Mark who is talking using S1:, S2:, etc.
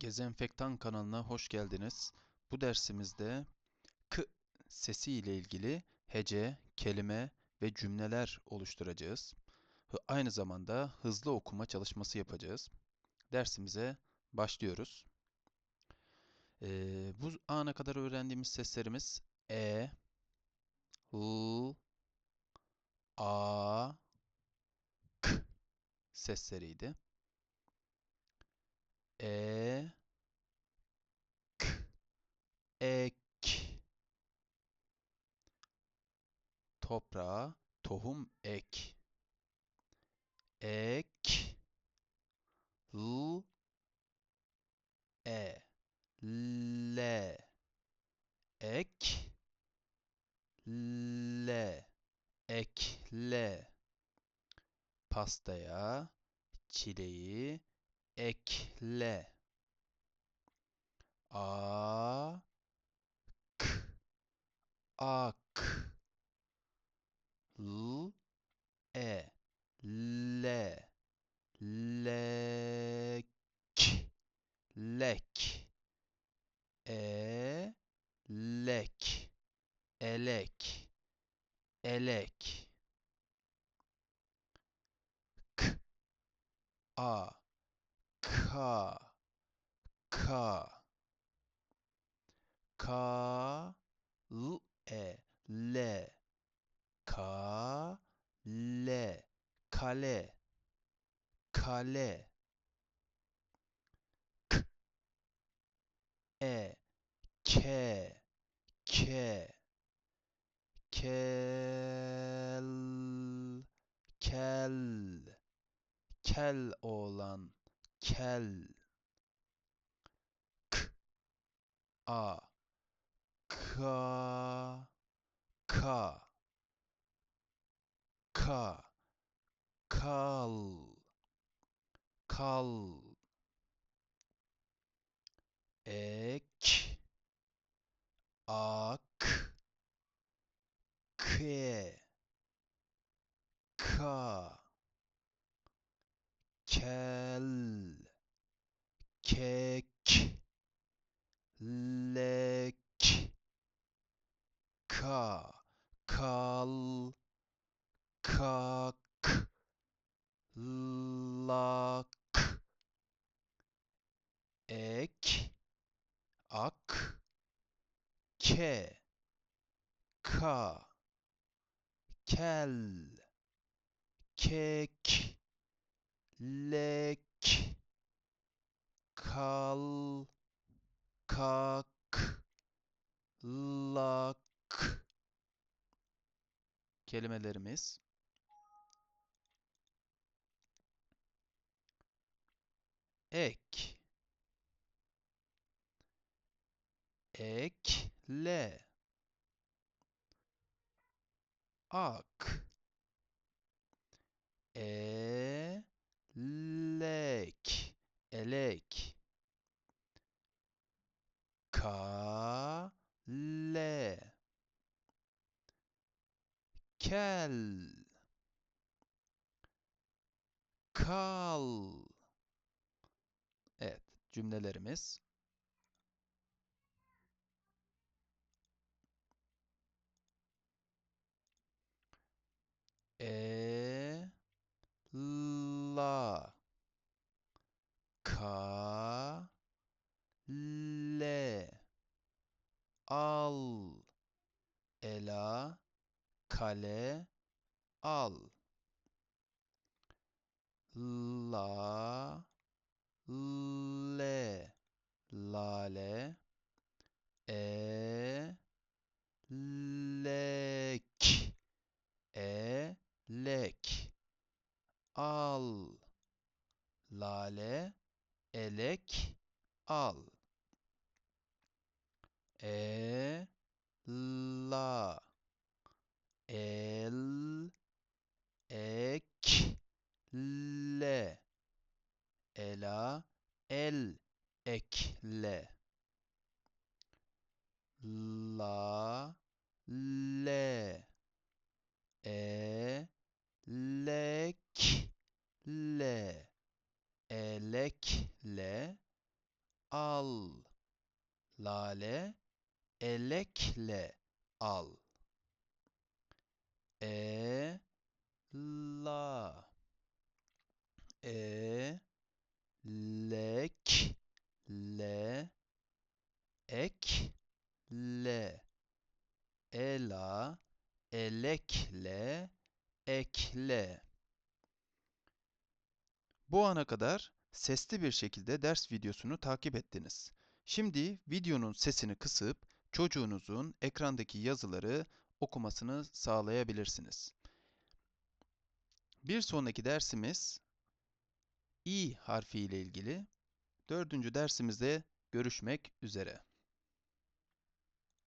S1: Gezenfektan kanalına hoş geldiniz. Bu dersimizde k sesi ile ilgili hece, kelime ve cümleler oluşturacağız. Aynı zamanda hızlı okuma çalışması yapacağız. Dersimize başlıyoruz. Ee, bu ana kadar öğrendiğimiz seslerimiz e, l, a, k sesleriydi. E, k, ek, toprağa tohum ek, ek, l, e, le, ek, le, ekle, pastaya çileği ekle. A k ak l e le lek lek e lek elek elek k a ka ka ka l. E. Le ka le kale. Kale. K. E. Ke ke kel. Kel. Kel oğlan kel. K. A. Ka ka ka kal. Kal. Ek. Ak. Ke ka kel kek lek ka kal kak lak ek ak ke ka kel kek lek kal kak lak. Kelimelerimiz. Ek. Ekle ak elek. Elek kale kel. Kal. Evet cümlelerimiz la ka le al ela kale al la le lale e lek elek al lale elek al e la. El ek le. Ela el ekle la le. E lek le. Elekle al. Lale, elekle al. E, la. E, lek, le, ek, le. Ela, elekle, ekle. Bu ana kadar sesli bir şekilde ders videosunu takip ettiniz. Şimdi videonun sesini kısıp çocuğunuzun ekrandaki yazıları okumasını sağlayabilirsiniz. Bir sonraki dersimiz i harfi ile ilgili. Dördüncü dersimizde görüşmek üzere.